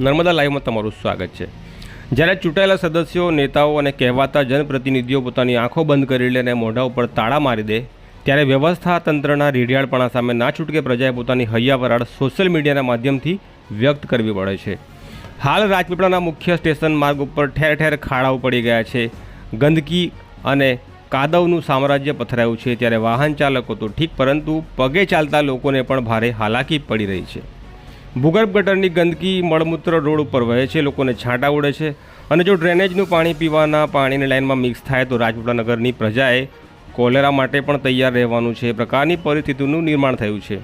નર્મદા લાઈવમાં તમારું સ્વાગત છે. જ્યારે ચૂંટાયેલા સદસ્યો, નેતાઓ અને કહેવાતા જનપ્રતિનિધિઓ પોતાની આંખો બંધ કરી લે અને મોઢા ઉપર તાળા મારી દે, ત્યારે વ્યવસ્થા તંત્રના રીઢિયાળપણા સામે ના છૂટકે પ્રજાએ પોતાની હૈયાવરાળ સોશિયલ મીડિયાના માધ્યમથી વ્યક્ત કરવી પડે છે. હાલ રાજપીપળાના મુખ્ય સ્ટેશન માર્ગ ઉપર ઠેર ઠેર ખાડાઓ પડી ગયા છે. ગંદકી અને કાદવનું સામ્રાજ્ય પથરાયું છે, ત્યારે વાહન ચાલકો તો ઠીક, પરંતુ પગે ચાલતા લોકોને પણ ભારે હાલાકી પડી રહી છે. ભૂગર્ભ ગટરની ગંદકી મળમૂત્ર રોડ ઉપર વહે છે, લોકોને છાંટા ઉડે છે અને જો ડ્રેનેજનું પાણી પીવાના પાણીની લાઇનમાં મિક્સ થાય તો રાજપીપળા નગરની પ્રજાએ કોલેરા માટે પણ તૈયાર રહેવાનું છે. એ પ્રકારની પરિસ્થિતિનું નિર્માણ થયું છે.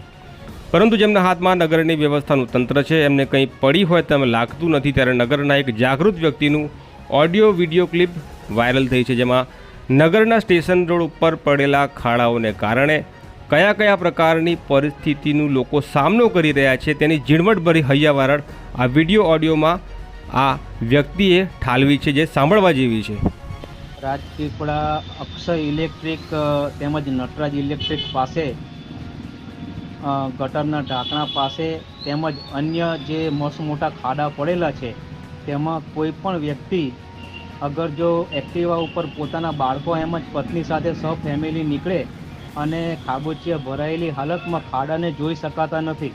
પરંતુ જેમના હાથમાં નગરની વ્યવસ્થાનું તંત્ર છે, એમને કંઈ પડી હોય તેમ લાગતું નથી ત્યારે નગરના એક જાગૃત વ્યક્તિનું ઓડિયો, વીડિયો ક્લિપ વાયરલ થઈ છે. જેમાં નગરના સ્ટેશન રોડ ઉપર પડેલા ખાડાઓને કારણે કયા કયા પ્રકારની પરિસ્થિતિનું લોકો સામનો કરી રહ્યા છે તેની ઝીણવટભરી હૈયાવારણ આ વીડિયો ઓડિયોમાં આ વ્યક્તિએ ઠાલવી છે જે સાંભળવા જેવી છે. રાજપીપળા અક્ષય ઇલેક્ટ્રિક તેમજ નટરાજ ઇલેક્ટ્રિક પાસે ગટરના ઢાંકણા પાસે તેમજ અન્ય જે મસ્ત મોટા ખાડા પડેલા છે, તેમાં કોઈ પણ વ્યક્તિ અગર જો એક્ટિવા ઉપર પોતાના બાળકો એમ જ પત્ની સાથે સહ ફેમિલી નીકળે અને ખાબોચિયા ભરાયેલી હાલતમાં ખાડાને જોઈ શકાતા નથી.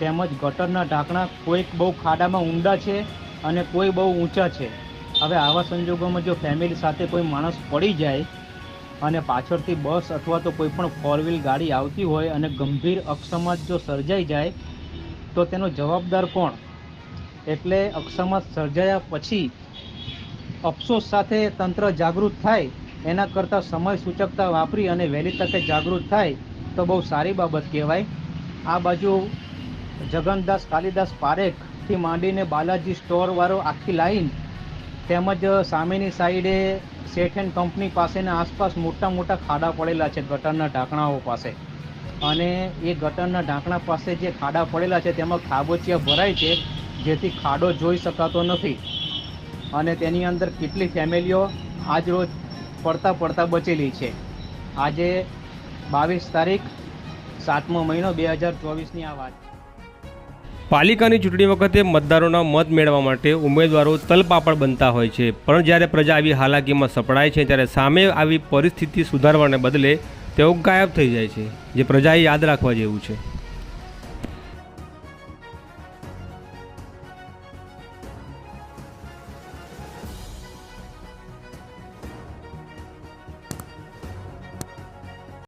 તેમજ ગટરના ઢાંકણા કોઈક બહુ ખાડામાં ઊંડા છે અને કોઈ બહુ ઊંચા છે. હવે આવા સંજોગોમાં જો ફેમિલી સાથે કોઈ માણસ પડી જાય અને પાછળથી બસ અથવા તો કોઈ પણ ફોર વ્હીલ ગાડી આવતી હોય અને ગંભીર અકસ્માત જો સર્જાઈ જાય, તો તેનો જવાબદાર કોણ? એટલે અકસ્માત સર્જાયા પછી અફસોસ સાથે તંત્ર જાગૃત થાય એના કરતાં સમય સૂચકતા વાપરી અને વહેલી તકે જાગૃત થાય તો બહુ સારી બાબત કહેવાય. આ બાજુ જગનદાસ કાલિદાસ પારેખથી માંડીને બાલાજી સ્ટોરવાળો આખી લાઈન તેમજ સામેની સાઈડે શેઠ એન્ડ કંપની પાસેના આસપાસ મોટા મોટા ખાડા પડેલા છે ગટરના ઢાંકણાઓ પાસે. અને એ ગટરના ઢાંકણા પાસે જે ખાડા પડેલા છે તેમાં ખાબોચિયા ભરાય છે, જેથી ખાડો જોઈ શકાતો નથી. અને તેની અંદર કેટલી ફેમિલીઓ આજ રોજ પડતા પડતા બચેલી છે. આજે બાવીસ તારીખ, સાતમો મહિનો બે હજાર ચોવીસની આ વાત. પાલિકાની ચૂંટણી વખતે મતદારોના મત મેળવવા માટે ઉમેદવારો તલપાપડ બનતા હોય છે. પણ જ્યારે પ્રજા આવી હાલાકીમાં સપડાય છે, ત્યારે સામે આવી પરિસ્થિતિ સુધારવાને બદલે તેઓ ગાયબ થઈ જાય છે, જે પ્રજાએ યાદ રાખવા જેવું છે.